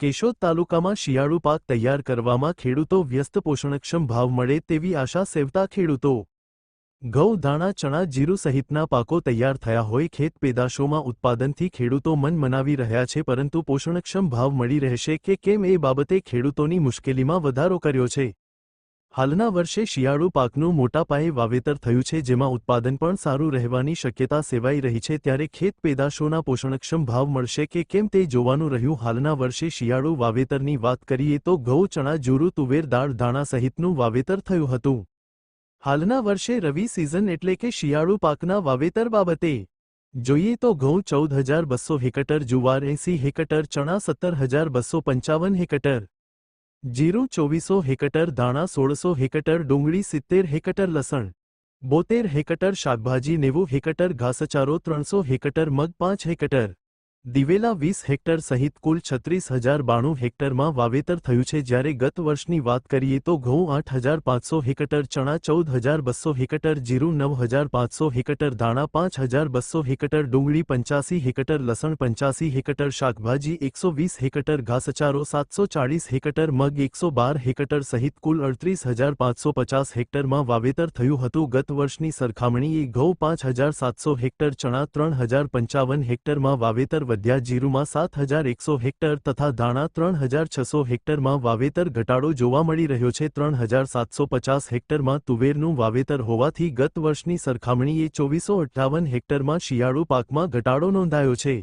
કેશોદ તાલુકામાં શિયાળુ પાક તૈયાર કરવામાં ખેડૂતો વ્યસ્ત પોષણક્ષમ ભાવ મળે તેવી આશા સેવતા ખેડૂતો. ઘઉં દાણા ચણા, જીરું સહિતના પાકો તૈયાર થયા હોય ખેત પેદાશોમાં ઉત્પાદનથી ખેડૂતો મન મનાવી રહ્યા છે પરંતુ પોષણક્ષમ ભાવ મળી રહેશે કે કેમ એ બાબતે ખેડૂતોની મુશ્કેલીમાં વધારો કર્યો છે. હાલના વર્ષે શિયાળુ પાકનું મોટા પાયે વાવેતર થયું છે, જેમાં ઉત્પાદન પણ સારું રહેવાની શક્યતા સેવાઈ રહી છે, ત્યારે ખેત પેદાશોના પોષણક્ષમ ભાવ મળશે કે કેમ તે જોવાનું રહ્યું. હાલના વર્ષે શિયાળુ વાવેતરની વાત કરીએ તો ઘઉં, ચણા, જુરુ, તુવેર, દાળ, ધાણા સહિતનું વાવેતર થયું હતું. હાલના વર્ષે રવિ સિઝન એટલે કે શિયાળુ પાકના વાવેતર બાબતે જોઈએ તો ઘઉં ચૌદ હજાર બસો હેક્ટર, જુવાર એંસી હેક્ટર, ચણા સત્તર હજાર બસો પંચાવન હેક્ટર જીરું ચોવીસો હેક્ટર દાણા સોળસો હેક્ટર, ડુંગળી સિત્તેર હેક્ટર લસણ બોતેર હેક્ટર, શાકભાજી નેવું હેક્ટર, ઘાસચારો ત્રણસો હેક્ટર, મગ પાંચ હેક્ટર દિવેલા વીસ હેક્ટર સહિત કુલ છત્રીસ હજાર બાણું હેક્ટરમાં વાવેતર થયું છે. જ્યારે ગત વર્ષની વાત કરીએ તો ઘઉં આઠ હજાર પાંચસો હેક્ટર, ચણા ચૌદ હજાર બસો હેક્ટર, જીરું નવ હજાર પાંચસો હેક્ટર દાણા પાંચ હજાર બસો હેક્ટર, ડુંગળી પંચ્યાસી હેક્ટર, લસણ પંચ્યાસી હેક્ટર, શાકભાજી એકસો વીસ હેક્ટર, ઘાસચારો સાતસો ચાળીસ હેક્ટર, મગ એકસો બાર હેક્ટર સહિત કુલ અડત્રીસ હજાર પાંચસો પચાસ હેક્ટરમાં વાવેતર થયું હતું. ગત વર્ષની સરખામણીએ ઘઉં પાંચ હજાર સાતસો હેક્ટર, ચણા ત્રણ હજાર પંચાવન હેક્ટરમાં વાવેતર વધ્યા જીરુમાં સાત હજાર એકસો હેક્ટર તથા ધાણા ત્રણ હજાર છસો હેક્ટરમાં વાવેતર ઘટાડો જોવા મળી રહ્યો છે. ત્રણ હજાર સાતસો પચાસ હેક્ટરમાં તુવેરનું વાવેતર હોવાથી ગત વર્ષની સરખામણીએ ચોવીસો અઠ્ઠાવન હેક્ટરમાં શિયાળુ પાકમાં ઘટાડો નોંધાયો છે.